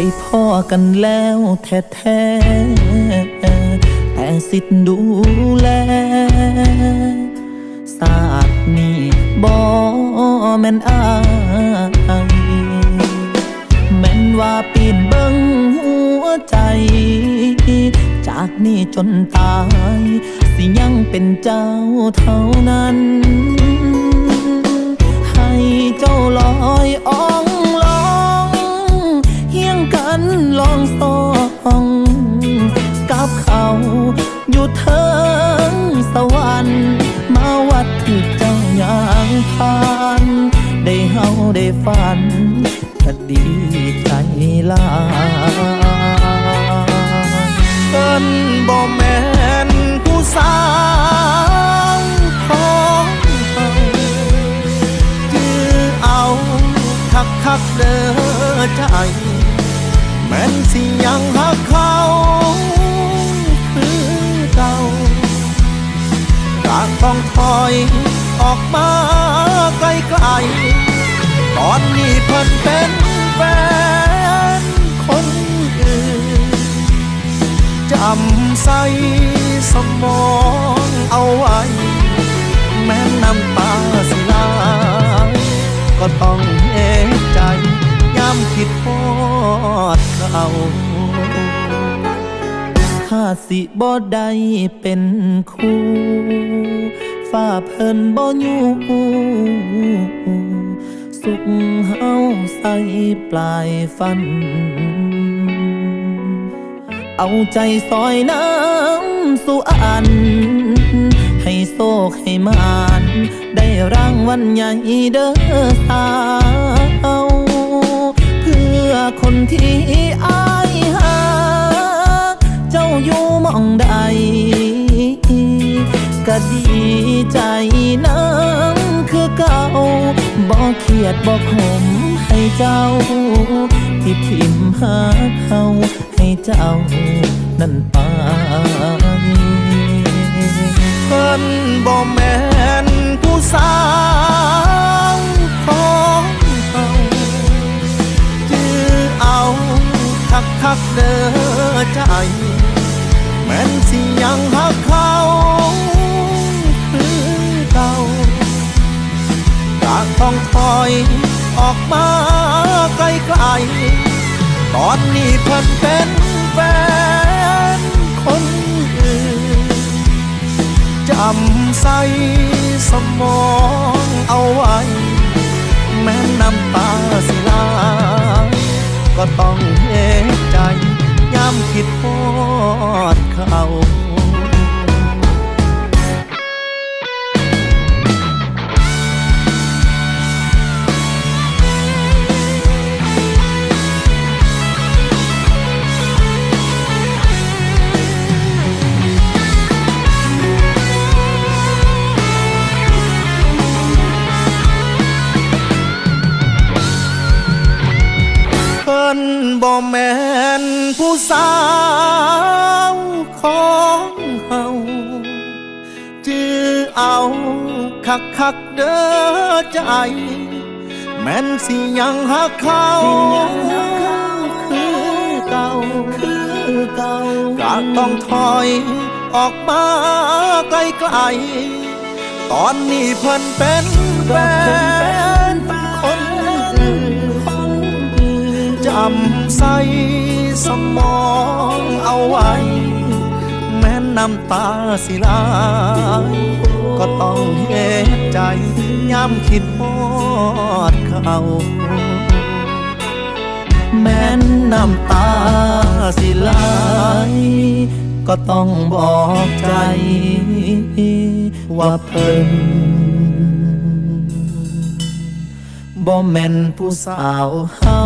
ได้พ่อกันแล้วแท้ๆแต่สิทธิ์ดูแลศาสตร์นี้บ่แม่นอายแม่นว่าปีนเบิ่งหัวใจ จากนี้จนตาย สิยังเป็นเจ้าเท่านั้น ก็ดีใจลาเอิ้นบ่แม่นผู้สาวของเฮาจื้อเอาคักคักเด้อใจ แม่นสิยังหักเขาคือเก่าจากต้องถอยออกมาไกลๆต นเป็นแฟนคนอื่นจำใส่สมองเอาไว้ แม้น้ำตาสิลายก็ต้องเห็นใจย้ำคิดพอดเขาถ้าสิบ่ได้เป็นคู่ฝ้าเพิ่นบ่อยู่ ใสปลายฟัน เอาใจซอยน้ำสู่อัน ให้โศกให้มาน ได้รางวัลใหญ่เด้อสาว เพื่อคนที่อายหา เจ้าอยู่มองใดก็ดีใจนังคือเก่าบอกเครียดบอกขม เจ้า ที่ทิมพ์หาเขาให้เจ้านั่นไปเพิ่นบ่แม่นผู้สาวของเฮาจื้อเอาคักคักเด้อใจ แม่นสิยังหัก ออกมาไกลๆ ตอนนี้เพิ่นเป็นแฟนคนอื่น จำใส่สมองเอาไว้ บ่แม่นผู้สาวของเฮาจื้อเอาคักคักเด้อใจแม่นสิยังหักเขาคือเก่าคือเก่าก็ต้องถอยออกมาไกลๆตอนนี้เพิ่นเป็นแฟน ใส่สมองเอาไว้ แม้น้ำตาสิลายก็ต้องเห็นใจย้ำคิดพอดเขาแม้นน้ำตาสิไหลก็ต้องบอกใจ ว่าเพิ่นบ่แม่นผู้สาวเฮา